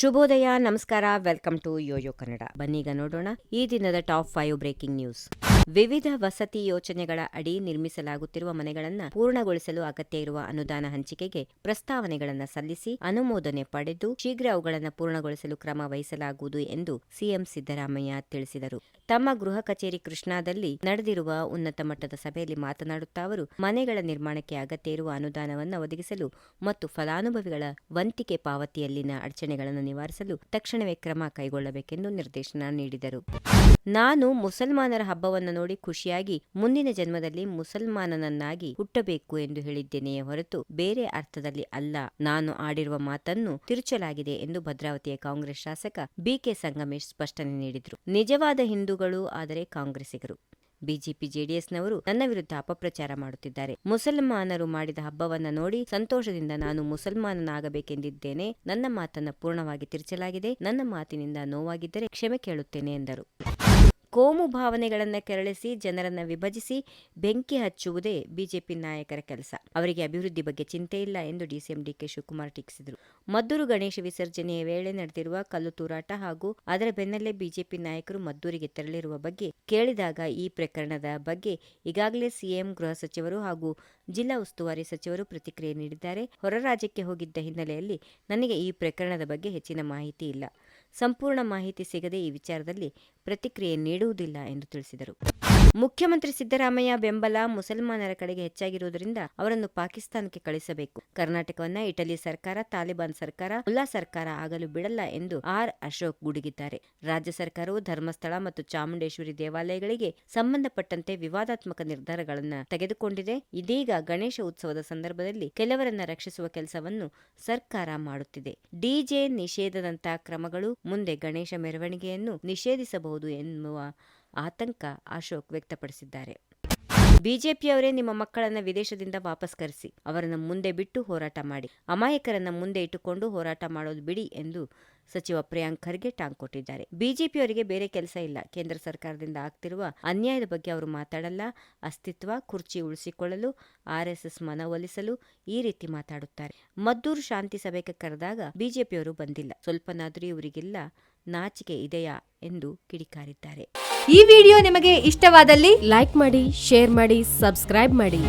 ಶುಭೋದಯ, ನಮಸ್ಕಾರ, welcome to Yoyo Kannada. ಬನ್ನೀಗ ನೋಡೋಣ ಈ ದಿನದ ಟಾಪ್ ಫೈವ್ ಬ್ರೇಕಿಂಗ್ ನ್ಯೂಸ್. ವಿವಿಧ ವಸತಿ ಯೋಜನೆಗಳ ಅಡಿ ನಿರ್ಮಿಸಲಾಗುತ್ತಿರುವ ಮನೆಗಳನ್ನು ಪೂರ್ಣಗೊಳಿಸಲು ಅಗತ್ಯ ಇರುವ ಅನುದಾನ ಹಂಚಿಕೆಗೆ ಪ್ರಸ್ತಾವನೆಗಳನ್ನು ಸಲ್ಲಿಸಿ ಅನುಮೋದನೆ ಪಡೆದು ಶೀಘ್ರ ಅವುಗಳನ್ನು ಪೂರ್ಣಗೊಳಿಸಲು ಕ್ರಮ ವಹಿಸಲಾಗುವುದು ಎಂದು ಸಿಎಂ ಸಿದ್ದರಾಮಯ್ಯ ತಿಳಿಸಿದರು. ತಮ್ಮ ಗೃಹ ಕಚೇರಿ ಕೃಷ್ಣಾದಲ್ಲಿ ನಡೆದಿರುವ ಉನ್ನತ ಮಟ್ಟದ ಸಭೆಯಲ್ಲಿ ಮಾತನಾಡುತ್ತಾ ಅವರು, ಮನೆಗಳ ನಿರ್ಮಾಣಕ್ಕೆ ಅಗತ್ಯ ಇರುವ ಅನುದಾನವನ್ನು ಒದಗಿಸಲು ಮತ್ತು ಫಲಾನುಭವಿಗಳ ವಂತಿಕೆ ಪಾವತಿಯಲ್ಲಿನ ಅಡಚಣೆಗಳನ್ನು ನಿವಾರಿಸಲು ತಕ್ಷಣವೇ ಕ್ರಮ ಕೈಗೊಳ್ಳಬೇಕೆಂದು ನಿರ್ದೇಶನ ನೀಡಿದರು. ನಾನು ಮುಸಲ್ಮಾನರ ಹಬ್ಬವನ್ನು ನೋಡಿ ಖುಷಿಯಾಗಿ ಮುಂದಿನ ಜನ್ಮದಲ್ಲಿ ಮುಸಲ್ಮಾನನನ್ನಾಗಿ ಹುಟ್ಟಬೇಕು ಎಂದು ಹೇಳಿದ್ದೇನೆಯೇ ಹೊರತು ಬೇರೆ ಅರ್ಥದಲ್ಲಿ ಅಲ್ಲ. ನಾನು ಆಡಿರುವ ಮಾತನ್ನು ತಿರುಚಲಾಗಿದೆ ಎಂದು ಭದ್ರಾವತಿಯ ಕಾಂಗ್ರೆಸ್ ಶಾಸಕ ಬಿಕೆ ಸಂಗಮೇಶ್ ಸ್ಪಷ್ಟನೆ ನೀಡಿದರು. ನಿಜವಾದ ಹಿಂದೂಗಳು ಆದರೆ ಕಾಂಗ್ರೆಸ್ಸಿಗರು. ಬಿಜೆಪಿ ಜೆಡಿಎಸ್ನವರು ನನ್ನ ವಿರುದ್ಧ ಅಪಪ್ರಚಾರ ಮಾಡುತ್ತಿದ್ದಾರೆ. ಮುಸಲ್ಮಾನರು ಮಾಡಿದ ಹಬ್ಬವನ್ನ ನೋಡಿ ಸಂತೋಷದಿಂದ ನಾನು ಮುಸಲ್ಮಾನನಾಗಬೇಕೆಂದಿದ್ದೇನೆ. ನನ್ನ ಮಾತನ್ನು ಪೂರ್ಣವಾಗಿ ತಿರುಚಲಾಗಿದೆ. ನನ್ನ ಮಾತಿನಿಂದ ನೋವಾಗಿದ್ದರೆ ಕ್ಷಮೆ ಕೇಳುತ್ತೇನೆ ಎಂದರು. ಕೋಮು ಭಾವನೆಗಳನ್ನು ಕೆರಳಿಸಿ, ಜನರನ್ನು ವಿಭಜಿಸಿ, ಬೆಂಕಿ ಹಚ್ಚುವುದೇ ಬಿಜೆಪಿ ನಾಯಕರ ಕೆಲಸ. ಅವರಿಗೆ ಅಭಿವೃದ್ಧಿ ಬಗ್ಗೆ ಚಿಂತೆ ಇಲ್ಲ ಎಂದು ಡಿಸಿಎಂ ಡಿಕೆ ಶಿವಕುಮಾರ್ ಟೀಕಿಸಿದರು. ಮದ್ದೂರು ಗಣೇಶ ವಿಸರ್ಜನೆಯ ವೇಳೆ ನಡೆದಿರುವ ಕಲ್ಲು ತೂರಾಟ ಹಾಗೂ ಅದರ ಬೆನ್ನಲ್ಲೇ ಬಿಜೆಪಿ ನಾಯಕರು ಮದ್ದೂರಿಗೆ ತೆರಳಿರುವ ಬಗ್ಗೆ ಕೇಳಿದಾಗ ಈ ಪ್ರಕರಣದ ಬಗ್ಗೆ ಈಗಾಗಲೇ ಸಿಎಂ, ಗೃಹ ಸಚಿವರು ಹಾಗೂ ಜಿಲ್ಲಾ ಉಸ್ತುವಾರಿ ಸಚಿವರು ಪ್ರತಿಕ್ರಿಯೆ ನೀಡಿದ್ದಾರೆ. ಹೊರ ರಾಜ್ಯಕ್ಕೆ ಹೋಗಿದ್ದ ಹಿನ್ನೆಲೆಯಲ್ಲಿ ನನಗೆ ಈ ಪ್ರಕರಣದ ಬಗ್ಗೆ ಹೆಚ್ಚಿನ ಮಾಹಿತಿ ಇಲ್ಲ. ಸಂಪೂರ್ಣ ಮಾಹಿತಿ ಸಿಗದೆ ಈ ವಿಚಾರದಲ್ಲಿ ಪ್ರತಿಕ್ರಿಯೆ ನೀಡುವುದಿಲ್ಲ ಎಂದು ತಿಳಿಸಿದರು. ಮುಖ್ಯಮಂತ್ರಿ ಸಿದ್ದರಾಮಯ್ಯ ಬೆಂಬಲ ಮುಸಲ್ಮಾನರ ಕಡೆಗೆ ಹೆಚ್ಚಾಗಿರುವುದರಿಂದ ಅವರನ್ನು ಪಾಕಿಸ್ತಾನಕ್ಕೆ ಕಳಿಸಬೇಕು. ಕರ್ನಾಟಕವನ್ನ ಇಟಲಿ ಸರ್ಕಾರ, ತಾಲಿಬಾನ್ ಸರ್ಕಾರ ಮುಲ್ಲಾ ಸರ್ಕಾರ ಆಗಲು ಬಿಡಲ್ಲ ಎಂದು ಆರ್ ಅಶೋಕ್ ಗುಡುಗಿದ್ದಾರೆ. ರಾಜ್ಯ ಸರ್ಕಾರವು ಧರ್ಮಸ್ಥಳ ಮತ್ತು ಚಾಮುಂಡೇಶ್ವರಿ ದೇವಾಲಯಗಳಿಗೆ ಸಂಬಂಧಪಟ್ಟಂತೆ ವಿವಾದಾತ್ಮಕ ನಿರ್ಧಾರಗಳನ್ನು ತೆಗೆದುಕೊಂಡಿದೆ. ಇದೀಗ ಗಣೇಶ ಉತ್ಸವದ ಸಂದರ್ಭದಲ್ಲಿ ಕೆಲವರನ್ನ ರಕ್ಷಿಸುವ ಕೆಲಸವನ್ನು ಸರ್ಕಾರ ಮಾಡುತ್ತಿದೆ. ಡಿಜೆ ನಿಷೇಧದಂತಹ ಕ್ರಮಗಳು ಮುಂದೆ ಗಣೇಶ ಮೆರವಣಿಗೆಯನ್ನು ನಿಷೇಧಿಸಬಹುದು ಎನ್ನುವ ಆತಂಕ ಅಶೋಕ್ ವ್ಯಕ್ತಪಡಿಸಿದ್ದಾರೆ. ಬಿಜೆಪಿಯವರೇ ನಿಮ್ಮ ಮಕ್ಕಳನ್ನ ವಿದೇಶದಿಂದ ವಾಪಸ್ ಕರೆಸಿ, ಅವರನ್ನು ಮುಂದೆ ಬಿಟ್ಟು ಹೋರಾಟ ಮಾಡಿ, ಅಮಾಯಕರನ್ನು ಮುಂದೆ ಇಟ್ಟುಕೊಂಡು ಹೋರಾಟ ಮಾಡೋದು ಬಿಡಿ ಎಂದು ಸಚಿವ ಪ್ರಿಯಾಂಕ್ ಖರ್ಗೆ ಟಾಂಗ್ ಕೊಟ್ಟಿದ್ದಾರೆ. ಬಿಜೆಪಿಯವರಿಗೆ ಬೇರೆ ಕೆಲಸ ಇಲ್ಲ. ಕೇಂದ್ರ ಸರ್ಕಾರದಿಂದ ಆಗ್ತಿರುವ ಅನ್ಯಾಯದ ಬಗ್ಗೆ ಅವರು ಮಾತಾಡಲ್ಲ. ಅಸ್ತಿತ್ವ, ಕುರ್ಚಿ ಉಳಿಸಿಕೊಳ್ಳಲು ಆರ್ಎಸ್ಎಸ್ ಮನವೊಲಿಸಲು ಈ ರೀತಿ ಮಾತಾಡುತ್ತಾರೆ. ಮದ್ದೂರು ಶಾಂತಿ ಸಭೆಗೆ ಕರೆದಾಗ ಬಿಜೆಪಿಯವರು ಬಂದಿಲ್ಲ. ಸ್ವಲ್ಪನಾದರೂ ಇವರಿಗೆಲ್ಲ ನಾಚಿಕೆ ಇದೆಯಾ ಎಂದು ಕಿಡಿಕಾರಿದ್ದಾರೆ. ಈ ವಿಡಿಯೋ ನಿಮಗೆ ಇಷ್ಟವಾದಲ್ಲಿ ಲೈಕ್ ಮಾಡಿ, ಶೇರ್ ಮಾಡಿ, ಸಬ್ಸ್ಕ್ರೈಬ್ ಮಾಡಿ.